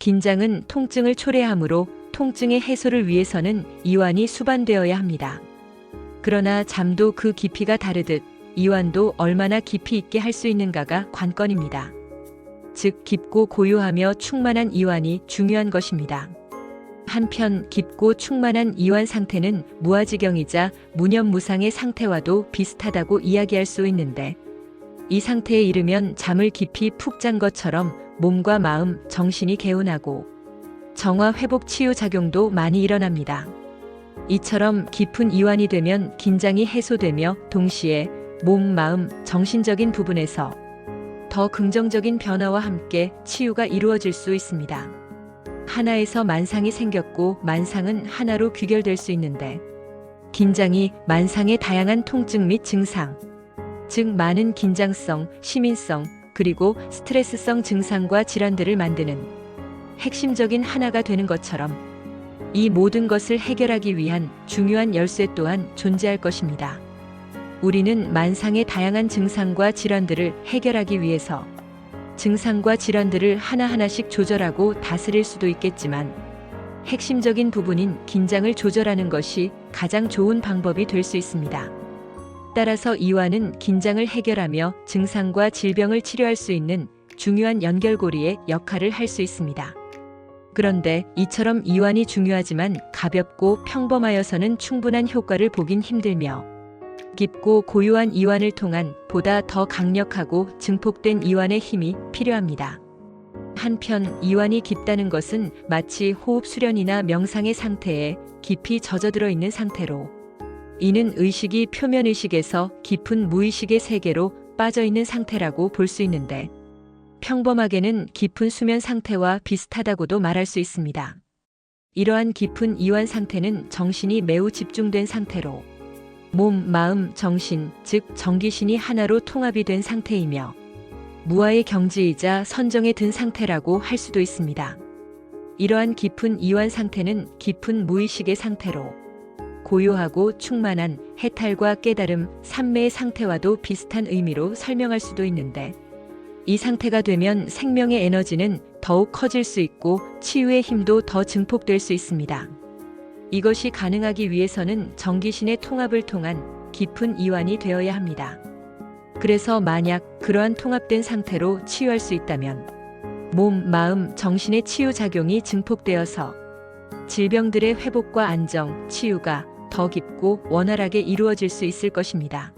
긴장은 통증을 초래하므로 통증의 해소를 위해서는 이완이 수반되어야 합니다. 그러나 잠도 그 깊이가 다르듯 이완도 얼마나 깊이 있게 할 수 있는가가 관건입니다. 즉, 깊고 고요하며 충만한 이완이 중요한 것입니다. 한편 깊고 충만한 이완 상태는 무아지경이자 무념무상의 상태와도 비슷하다고 이야기할 수 있는데 이 상태에 이르면 잠을 깊이 푹 잔 것처럼 몸과 마음, 정신이 개운하고 정화 회복 치유 작용도 많이 일어납니다. 이처럼 깊은 이완이 되면 긴장이 해소되며 동시에 몸, 마음, 정신적인 부분에서 더 긍정적인 변화와 함께 치유가 이루어질 수 있습니다. 하나에서 만상이 생겼고 만상은 하나로 귀결될 수 있는데 긴장이 만상의 다양한 통증 및 증상, 즉 많은 긴장성, 시민성, 그리고 스트레스성 증상과 질환들을 만드는 핵심적인 하나가 되는 것처럼 이 모든 것을 해결하기 위한 중요한 열쇠 또한 존재할 것입니다. 우리는 만상의 다양한 증상과 질환들을 해결하기 위해서 증상과 질환들을 하나하나씩 조절하고 다스릴 수도 있겠지만 핵심적인 부분인 긴장을 조절하는 것이 가장 좋은 방법이 될 수 있습니다. 따라서 이완은 긴장을 해결하며 증상과 질병을 치료할 수 있는 중요한 연결고리의 역할을 할 수 있습니다. 그런데 이처럼 이완이 중요하지만 가볍고 평범하여서는 충분한 효과를 보긴 힘들며 깊고 고요한 이완을 통한 보다 더 강력하고 증폭된 이완의 힘이 필요합니다. 한편 이완이 깊다는 것은 마치 호흡 수련이나 명상의 상태에 깊이 젖어들어 있는 상태로 이는 의식이 표면 의식에서 깊은 무의식의 세계로 빠져 있는 상태라고 볼 수 있는데 평범하게는 깊은 수면 상태와 비슷하다고도 말할 수 있습니다. 이러한 깊은 이완 상태는 정신이 매우 집중된 상태로 몸, 마음, 정신, 즉 정기신이 하나로 통합이 된 상태이며 무아의 경지이자 선정에 든 상태라고 할 수도 있습니다. 이러한 깊은 이완 상태는 깊은 무의식의 상태로 고요하고 충만한 해탈과 깨달음, 삼매의 상태와도 비슷한 의미로 설명할 수도 있는데 이 상태가 되면 생명의 에너지는 더욱 커질 수 있고 치유의 힘도 더 증폭될 수 있습니다. 이것이 가능하기 위해서는 정기신의 통합을 통한 깊은 이완이 되어야 합니다. 그래서 만약 그러한 통합된 상태로 치유할 수 있다면 몸, 마음, 정신의 치유 작용이 증폭되어서 질병들의 회복과 안정, 치유가 더 깊고 원활하게 이루어질 수 있을 것입니다.